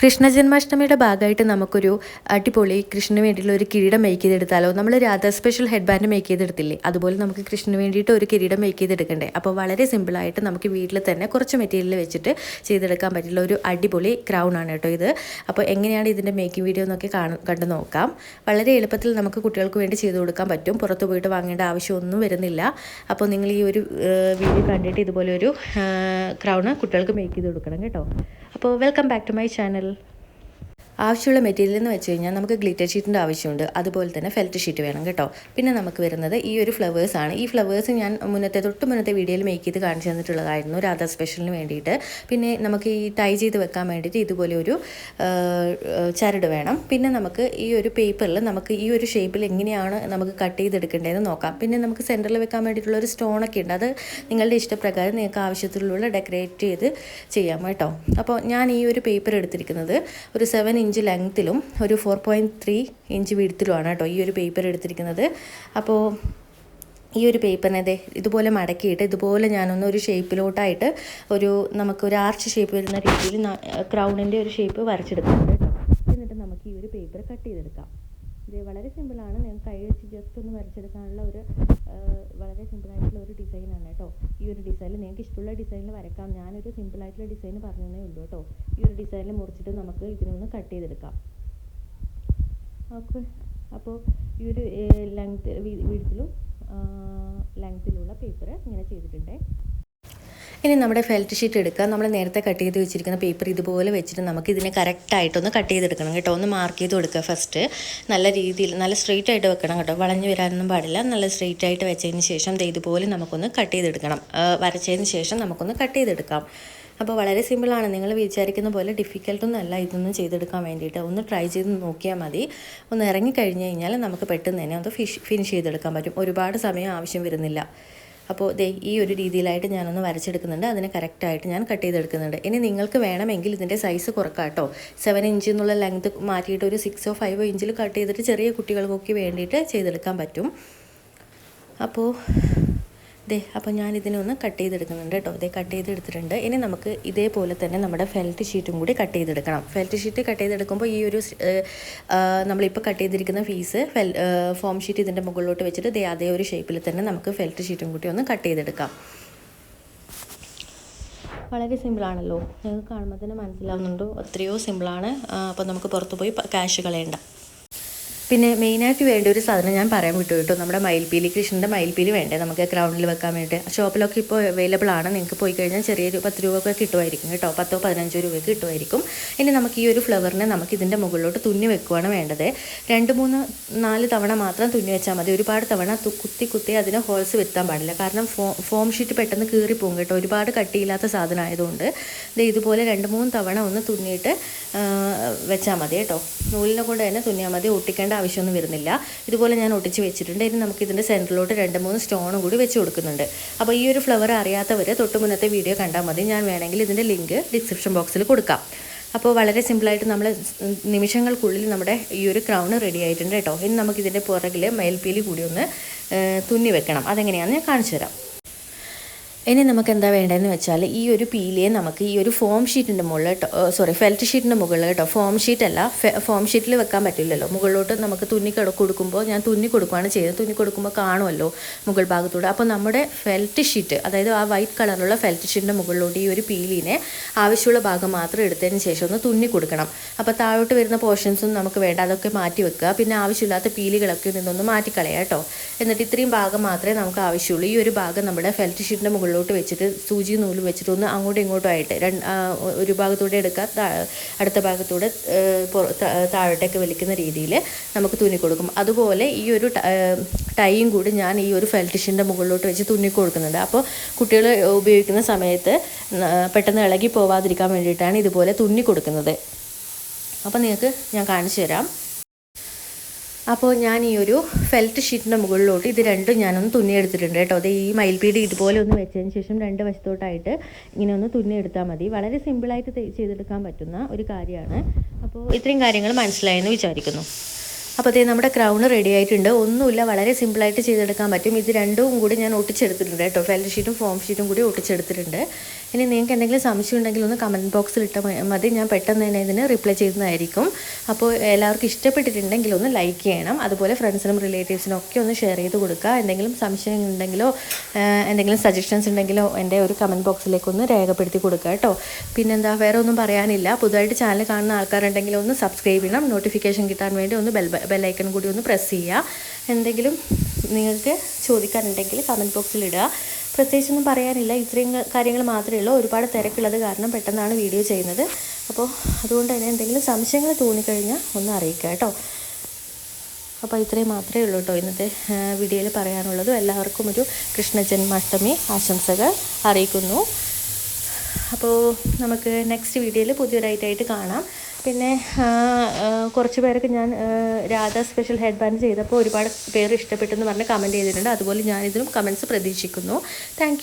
കൃഷ്ണ ജന്മാഷ്ടമിയുടെ ഭാഗമായിട്ട് നമുക്കൊരു അടിപൊളി കൃഷ്ണന് വേണ്ടിയിട്ടുള്ള ഒരു കിരീടം മേക്ക് ചെയ്തെടുത്താലോ? നമ്മൾ Radha special head band make ചെയ്തെടുത്തില്ലേ? അതുപോലെ നമുക്ക് കൃഷ്ണന് വേണ്ടിയിട്ട് ഒരു കിരീടം മേക്ക് ചെയ്തെടുക്കണ്ടേ? അപ്പോൾ വളരെ സിമ്പിളായിട്ട് നമുക്ക് വീട്ടിൽ തന്നെ കുറച്ച് മെറ്റീരിയൽ വെച്ചിട്ട് ചെയ്തെടുക്കാൻ പറ്റുള്ള ഒരു അടിപൊളി ക്രൗൺ ആണ് കേട്ടോ ഇത്. അപ്പോൾ എങ്ങനെയാണ് ഇതിന്റെ മേക്കിംഗ് വീഡിയോ എന്നൊക്കെ കാണ കണ്ടു നോക്കാം. വളരെ എളുപ്പത്തിൽ നമുക്ക് കുട്ടികൾക്ക് വേണ്ടി ചെയ്ത് കൊടുക്കാൻ പറ്റും. പുറത്ത് പോയിട്ട് വാങ്ങേണ്ട ആവശ്യമൊന്നും വരുന്നില്ല. അപ്പോൾ നിങ്ങൾ ഈ ഒരു വീഡിയോ കണ്ടിട്ട് ഇതുപോലെ ഒരു ക്രൗണ് കുട്ടികൾക്ക് മേക്ക് ചെയ്ത് കൊടുക്കണം കേട്ടോ. അപ്പോൾ welcome back to my channel ആവശ്യമുള്ള മെറ്റീരിയൽ എന്ന് വെച്ച് കഴിഞ്ഞാൽ നമുക്ക് ഗ്ലിറ്റർ ഷീറ്റിന്റെ ആവശ്യമുണ്ട്. അതുപോലെ തന്നെ ഫെൽറ്റ് ഷീറ്റ് വേണം കേട്ടോ. പിന്നെ നമുക്ക് വരുന്നത് ഈ ഒരു ഫ്ലവേഴ്സ് ആണ്. ഈ ഫ്ലവേഴ്സ് ഞാൻ മുന്നത്തെ തൊട്ട് മുന്നത്തെ വീഡിയോയിൽ മേക്ക് ചെയ്ത് കാണിച്ചു തന്നിട്ടുള്ളതായിരുന്നു. രാധാ സ്പെഷ്യലിന് വേണ്ടിയിട്ട്. പിന്നെ നമുക്ക് ഈ ടൈ ചെയ്ത് വെക്കാൻ വേണ്ടിയിട്ട് ഇതുപോലെ ഒരു ചരട് വേണം. പിന്നെ നമുക്ക് ഈ ഒരു പേപ്പറിൽ നമുക്ക് ഈ ഒരു ഷേപ്പിൽ എങ്ങനെയാണ് നമുക്ക് കട്ട് ചെയ്തെടുക്കേണ്ടതെന്ന് നോക്കാം. പിന്നെ നമുക്ക് സെന്ററിൽ വെക്കാൻ വേണ്ടിയിട്ടുള്ള ഒരു സ്റ്റോണൊക്കെ ഉണ്ട്. അത് നിങ്ങളുടെ ഇഷ്ടപ്രകാരം നിങ്ങൾക്ക് ആവശ്യത്തിലുള്ള ഡെക്കറേറ്റ് ചെയ്ത് ചെയ്യാം കേട്ടോ. അപ്പോൾ ഞാൻ ഈ ഒരു പേപ്പർ എടുത്തിരിക്കുന്നത് ഒരു സെവൻ ഇഞ്ച് ലെങ്ത്തിലും ഒരു ഫോർ പോയിന്റ് ത്രീ ഇഞ്ച് വീഴ്ത്തിലുമാണ് കേട്ടോ ഈ ഒരു പേപ്പർ എടുത്തിരിക്കുന്നത്. അപ്പോൾ ഈ ഒരു പേപ്പറിനെ ഇതുപോലെ മടക്കിയിട്ട് ഇതുപോലെ ഞാനൊന്ന് ഒരു ഷേപ്പിലോട്ടായിട്ട് ഒരു നമുക്കൊരു ആർച്ച് ഷേപ്പ് വരുന്ന രീതിയിൽ ക്രൗണിന്റെ ഒരു ഷേപ്പ് വരച്ചെടുക്കുന്നുണ്ട് എന്നിട്ട് നമുക്ക് ഈ ഒരു പേപ്പർ കട്ട് ചെയ്തെടുക്കാം. ഇത് വളരെ സിമ്പിളാണ്. ഞാൻ കൈ വെച്ച് ജസ്റ്റ് ഒന്ന് വരച്ചെടുക്കാനുള്ള ഒരു വളരെ സിമ്പിളായിട്ടുള്ള ഒരു ഡിസൈനാണ് കേട്ടോ. ഈ ഒരു ഡിസൈനിൽ നിങ്ങൾക്ക് ഇഷ്ടമുള്ള ഡിസൈനിൽ വരക്കാം ഞാനൊരു സിമ്പിളായിട്ടുള്ള ഡിസൈൻ പറഞ്ഞതേ ഉള്ളൂ കേട്ടോ. ഈ ഒരു ഡിസൈനിൽ മുറിച്ചിട്ട് നമുക്ക് ഇതിനൊന്ന് കട്ട് ചെയ്തെടുക്കാം. ഓക്കെ. അപ്പോൾ ഈ ഒരു ലെങ്ത് വീതിയിലും ലെങ്ത്തിലുള്ള പേപ്പർ ഇങ്ങനെ ചെയ്തിട്ടുണ്ട്. ഇനി നമ്മുടെ ഫെൽറ്റ് ഷീറ്റ് എടുക്കുക. നമ്മൾ നേരത്തെ കട്ട് ചെയ്ത് വെച്ചിരിക്കുന്ന പേപ്പർ ഇതുപോലെ വെച്ചിട്ട് നമുക്ക് ഇതിനെ കറക്റ്റായിട്ടൊന്ന് കട്ട് ചെയ്തെടുക്കണം കേട്ടോ. ഒന്ന് മാർക്ക് ചെയ്ത് കൊടുക്കുക ഫസ്റ്റ് നല്ല രീതിയിൽ നല്ല സ്ട്രെയിറ്റ് ആയിട്ട് വെക്കണം കേട്ടോ. വളഞ്ഞു വരാനൊന്നും പാടില്ല. നല്ല സ്ട്രെയിറ്റ് ആയിട്ട് വെച്ചതിന് ശേഷം ഇതുപോലെ നമുക്കൊന്ന് കട്ട് ചെയ്തെടുക്കണം. വരച്ചതിന് ശേഷം നമുക്കൊന്ന് കട്ട് ചെയ്തെടുക്കാം. അപ്പോൾ വളരെ സിമ്പിളാണ് നിങ്ങൾ വിചാരിക്കുന്ന പോലെ ഡിഫിക്കൽട്ടൊന്നും അല്ല. ഇതൊന്നും ചെയ്തെടുക്കാൻ വേണ്ടിയിട്ട് ഒന്ന് ട്രൈ ചെയ്ത് നോക്കിയാൽ മതി. ഒന്ന് ഇറങ്ങി കഴിഞ്ഞ് കഴിഞ്ഞാൽ നമുക്ക് പെട്ടെന്ന് തന്നെ ഒന്ന് ഫിഷ് ഫിനിഷ് ചെയ്തെടുക്കാൻ പറ്റും. ഒരുപാട് സമയം ആവശ്യം വരുന്നില്ല. അപ്പോൾ ദേ ഈ ഒരു രീതിയിലായിട്ട് ഞാനൊന്ന് വരച്ചെടുക്കുന്നുണ്ട്. അതിന് കറക്റ്റായിട്ട് ഞാൻ കട്ട് ചെയ്തെടുക്കുന്നുണ്ട്. ഇനി നിങ്ങൾക്ക് വേണമെങ്കിൽ ഇതിന്റെ സൈസ് കുറക്കാം കേട്ടോ സെവൻ ഇഞ്ച് എന്നുള്ള ലെങ്ത് മാറ്റിയിട്ട് ഒരു സിക്സോ ഫൈവോ ഇഞ്ചിൽ കട്ട് ചെയ്തിട്ട് ചെറിയ കുട്ടികൾക്കൊക്കെ വേണ്ടിയിട്ട് ചെയ്തെടുക്കാൻ പറ്റും. അപ്പോൾ ദേ അപ്പോൾ ഞാൻ ഇതിനൊന്ന് കട്ട് ചെയ്തെടുക്കുന്നുണ്ട് കേട്ടോ. ഇതേ കട്ട് ചെയ്തെടുത്തിട്ടുണ്ട്. ഇനി നമുക്ക് ഇതേപോലെ തന്നെ നമ്മുടെ ഫെൽറ്റ് ഷീറ്റും കൂടി കട്ട് ചെയ്തെടുക്കണം. ഫെൽറ്റ് ഷീറ്റ് കട്ട് ചെയ്തെടുക്കുമ്പോൾ ഈ ഒരു നമ്മളിപ്പോൾ കട്ട് ചെയ്തിരിക്കുന്ന ഫീസ് ഫെൽ ഫോം ഷീറ്റ് ഇതിന്റെ മുകളിലോട്ട് വെച്ചിട്ട് ദേ അതേ ഒരു ഷേപ്പിൽ തന്നെ നമുക്ക് ഫെൽറ്റ് ഷീറ്റും കൂടി ഒന്ന് കട്ട് ചെയ്തെടുക്കാം. വളരെ സിമ്പിളാണല്ലോ നിങ്ങൾക്ക് കാണുമ്പോൾ തന്നെ മനസ്സിലാവുന്നുണ്ടോ? എത്രയോ സിമ്പിളാണ് അപ്പോൾ നമുക്ക് പുറത്ത് പോയി ക്യാഷ് കളയണ്ട. പിന്നെ മെയിനായിട്ട് വേണ്ട ഒരു സാധനം ഞാൻ പറയാൻ വിട്ടു കേട്ടോ നമ്മുടെ മയിൽപ്പീലി കൃഷ്ണന്റെ മയിൽപ്പീലി വേണ്ടേ? നമുക്ക് ഗ്രൗണ്ടിൽ വെക്കാൻ വേണ്ടിയിട്ട് ഷോപ്പിലൊക്കെ ഇപ്പോൾ അവൈലബിൾ ആണ്. നിങ്ങൾക്ക് പോയി കഴിഞ്ഞാൽ ചെറിയൊരു പത്ത് രൂപ ഒക്കെ കിട്ടുമായിരിക്കും കേട്ടോ. പത്തോ പതിനഞ്ചോ രൂപ കിട്ടുമായിരിക്കും. ഇനി നമുക്ക് ഈ ഒരു ഫ്ലവറിനെ നമുക്ക് ഇതിന്റെ മുകളിലോട്ട് തുന്നി വെക്കുവാണ് വേണ്ടത്. രണ്ട് മൂന്ന് നാല് തവണ മാത്രം തുന്നി വെച്ചാൽ മതി. ഒരുപാട് തവണ കുത്തി കുത്തി അതിന് ഹോൾസ് വെത്താൻ പാടില്ല. കാരണം ഫോ ഷീറ്റ് പെട്ടെന്ന് കീറിപ്പോകും കേട്ടോ. ഒരുപാട് കട്ടിയില്ലാത്ത സാധനം ആയതുകൊണ്ട് ഇത് ഇതുപോലെ രണ്ട് മൂന്ന് തവണ ഒന്ന് തുന്നിയിട്ട് വെച്ചാൽ മതി കേട്ടോ. നൂലിനെ കൊണ്ട് തന്നെ തുന്നിയാൽ മതി. ഒട്ടിക്കേണ്ട ആവശ്യമൊന്നും വരുന്നില്ല. ഇതുപോലെ ഞാൻ ഒട്ടിച്ച് വെച്ചിട്ടുണ്ട്. ഇനി നമുക്ക് ഇതിന്റെ സെന്ററിലോട്ട് രണ്ട് മൂന്ന് സ്റ്റോണും കൂടി വെച്ച് കൊടുക്കുന്നുണ്ട്. അപ്പോൾ ഈ ഒരു ഫ്ലവർ അറിയാത്തവർ തൊട്ട് മുന്നത്തെ വീഡിയോ കണ്ടാൽ മതി. ഞാൻ വേണമെങ്കിൽ ഇതിന്റെ ലിങ്ക് ഡിസ്ക്രിപ്ഷൻ ബോക്സിൽ കൊടുക്കാം. അപ്പോൾ വളരെ സിമ്പിളായിട്ട് നമ്മൾ നിമിഷങ്ങൾക്കുള്ളിൽ നമ്മുടെ ഈ ഒരു ക്രൗൺ റെഡി ആയിട്ടുണ്ട് കേട്ടോ. ഇനി നമുക്കിതിന്റെ പുറകിൽ മേൽപ്പീലി കൂടി ഒന്ന് തുന്നി വെക്കണം. അതെങ്ങനെയാണെന്ന് ഞാൻ കാണിച്ചു തരാം. ഇനി നമുക്ക് എന്താ വേണ്ടതെന്ന് വെച്ചാൽ ഈ ഒരു പീലിയെ നമുക്ക് ഈ ഒരു ഫോം ഷീറ്റിന്റെ മുകളിൽ സോറി ഫെൽറ്റ് ഷീറ്റിന്റെ മുകളിൽ കേട്ടോ ഫോം ഷീറ്റ് അല്ല ഫോം ഷീറ്റിൽ വെക്കാൻ പറ്റില്ലല്ലോ. മുകളിലോട്ട് നമുക്ക് തുന്നി കൊടുക്കുമ്പോൾ ഞാൻ തുന്നി കൊടുക്കുകയാണ് ചെയ്യുന്നത്. തുന്നി കൊടുക്കുമ്പോൾ കാണുമല്ലോ മുകൾ ഭാഗത്തൂടെ. അപ്പോൾ നമ്മുടെ ഫെൽറ്റ് ഷീറ്റ് അതായത് ആ വൈറ്റ് കളറുള്ള ഫെൽറ്റ് ഷീറ്റിന്റെ മുകളിലോട്ട് ഈ ഒരു പീലിനെ ആവശ്യമുള്ള ഭാഗം മാത്രം എടുത്തതിന് ശേഷം ഒന്ന് തുന്നി കൊടുക്കണം. അപ്പോൾ താഴോട്ട് വരുന്ന പോർഷൻസും നമുക്ക് വേണ്ട. അതൊക്കെ മാറ്റി വെക്കുക. പിന്നെ ആവശ്യമില്ലാത്ത പീലികളൊക്കെ നിന്നൊന്ന് മാറ്റിക്കളയാം കേട്ടോ എന്നിട്ട് ഇത്രയും ഭാഗം മാത്രമേ നമുക്ക് ആവശ്യമുള്ളൂ. ഈ ഒരു ഭാഗം നമ്മുടെ ഫെൽറ്റ് ഷീറ്റിന്റെ മുകളിലോട്ട് മുകളിലോട്ട് വെച്ചിട്ട് സൂചി നൂൽ വെച്ചിട്ട് ഒന്ന് അങ്ങോട്ടും ഇങ്ങോട്ടും ആയിട്ട്. രണ്ട് ഒരു ഭാഗത്തൂടെ എടുക്കുക അടുത്ത ഭാഗത്തൂടെ താഴോട്ടേക്ക് വലിക്കുന്ന രീതിയിൽ നമുക്ക് തുന്നി കൊടുക്കും. അതുപോലെ ഈ ഒരു ടൈയും കൂടി ഞാൻ ഈ ഒരു ഫെൽറ്റിഷിന്റെ മുകളിലോട്ട് വെച്ച് തുന്നി കൊടുക്കുന്നുണ്ട്. അപ്പോൾ കുട്ടികൾ ഉപയോഗിക്കുന്ന സമയത്ത് പെട്ടെന്ന് ഇളകി പോവാതിരിക്കാൻ വേണ്ടിയിട്ടാണ് ഇതുപോലെ തുന്നി കൊടുക്കുന്നത്. അപ്പോൾ നിങ്ങൾക്ക് ഞാൻ കാണിച്ചു തരാം. അപ്പോൾ ഞാൻ ഈ ഒരു ഫെൽറ്റ് ഷീറ്റിന്റെ മുകളിലോട്ട് ഇത് രണ്ടും ഞാനൊന്ന് തുന്നിയെടുത്തിട്ടുണ്ട് കേട്ടോ. അത് ഈ മയിൽപീടി ഇതുപോലെ ഒന്ന് വെച്ചതിന് ശേഷം രണ്ട് വശത്തോട്ടായിട്ട് ഇങ്ങനെ ഒന്ന് തുന്നിയെടുത്താൽ മതി. വളരെ സിമ്പിളായിട്ട് ചെയ്തെടുക്കാൻ പറ്റുന്ന ഒരു കാര്യമാണ്. അപ്പോൾ ഇത്രയും കാര്യങ്ങൾ മനസ്സിലായെന്ന് വിചാരിക്കുന്നു. അപ്പോൾ അതേ നമ്മുടെ ക്രൗൺ റെഡി ആയിട്ടുണ്ട്. ഒന്നുമില്ല വളരെ സിമ്പിളായിട്ട് ചെയ്തെടുക്കാൻ പറ്റും. ഇത് രണ്ടും കൂടി ഞാൻ ഒട്ടിച്ചെടുത്തിട്ടുണ്ട് കേട്ടോ. ഫെൽറ്റ് ഷീറ്റും ഫോം ഷീറ്റും കൂടി ഒട്ടിച്ചെടുത്തിട്ടുണ്ട്. ഇനി നിങ്ങൾക്ക് എന്തെങ്കിലും സംശയം ഉണ്ടെങ്കിൽ ഒന്ന് കമന്റ് ബോക്സിൽ ഇട്ട മതി. ഞാൻ പെട്ടെന്ന് തന്നെ ഇതിന് റിപ്ലൈ ചെയ്യുന്നതായിരിക്കും. അപ്പോൾ എല്ലാവർക്കും ഇഷ്ടപ്പെട്ടിട്ടുണ്ടെങ്കിൽ ഒന്ന് ലൈക്ക് ചെയ്യണം. അതുപോലെ ഫ്രണ്ട്സിനും റിലേറ്റീവ്സിനും ഒക്കെ ഒന്ന് ഷെയർ ചെയ്ത് കൊടുക്കുക. എന്തെങ്കിലും സംശയം ഉണ്ടെങ്കിലോ എന്തെങ്കിലും സജഷൻസ് ഉണ്ടെങ്കിലോ എന്റെ ഒരു കമന്റ് ബോക്സിലേക്ക് ഒന്ന് രേഖപ്പെടുത്തി കൊടുക്കുക കേട്ടോ. പിന്നെന്താ വേറെ ഒന്നും പറയാനില്ല. പുതുതായിട്ട് ചാനൽ കാണുന്ന ആൾക്കാരുണ്ടെങ്കിൽ ഒന്ന് സബ്സ്ക്രൈബ് ചെയ്യണം. നോട്ടിഫിക്കേഷൻ കിട്ടാൻ വേണ്ടി ഒന്ന് ബെൽ ബെല്ലൈക്കൺ കൂടി ഒന്ന് പ്രസ് ചെയ്യുക. എന്തെങ്കിലും നിങ്ങൾക്ക് ചോദിക്കാനുണ്ടെങ്കിൽ കമന്റ് ബോക്സിൽ ഇടുക. പ്രത്യേകിച്ചൊന്നും പറയാനില്ല. ഇത്രയും കാര്യങ്ങൾ മാത്രമേ ഉള്ളൂ. ഒരുപാട് തിരക്കുള്ളത് കാരണം പെട്ടെന്നാണ് വീഡിയോ ചെയ്യുന്നത്. അപ്പോൾ അതുകൊണ്ട് തന്നെ എന്തെങ്കിലും സംശയങ്ങൾ തോന്നിക്കഴിഞ്ഞാൽ ഒന്ന് അറിയിക്കുക കേട്ടോ. അപ്പോൾ ഇത്രയും മാത്രമേ ഉള്ളൂ കേട്ടോ ഇന്നത്തെ വീഡിയോയിൽ പറയാനുള്ളത്. എല്ലാവർക്കും ഒരു കൃഷ്ണ ജന്മാഷ്ടമി ആശംസകൾ അറിയിക്കുന്നു. അപ്പോൾ നമുക്ക് നെക്സ്റ്റ് വീഡിയോയിൽ പുതിയൊരായിട്ടായിട്ട് കാണാം. പിന്നെ കുറച്ച് പേരൊക്കെ ഞാൻ രാധ സ്പെഷ്യൽ ഹെഡ് ബാൻഡ് ചെയ്തപ്പോൾ ഒരുപാട് പേര് ഇഷ്ടപ്പെട്ടെന്ന് പറഞ്ഞ് കമന്റ് ചെയ്തിട്ടുണ്ട്. അതുപോലെ ഞാനിതിലും കമന്റ്സ് പ്രതീക്ഷിക്കുന്നു. താങ്ക്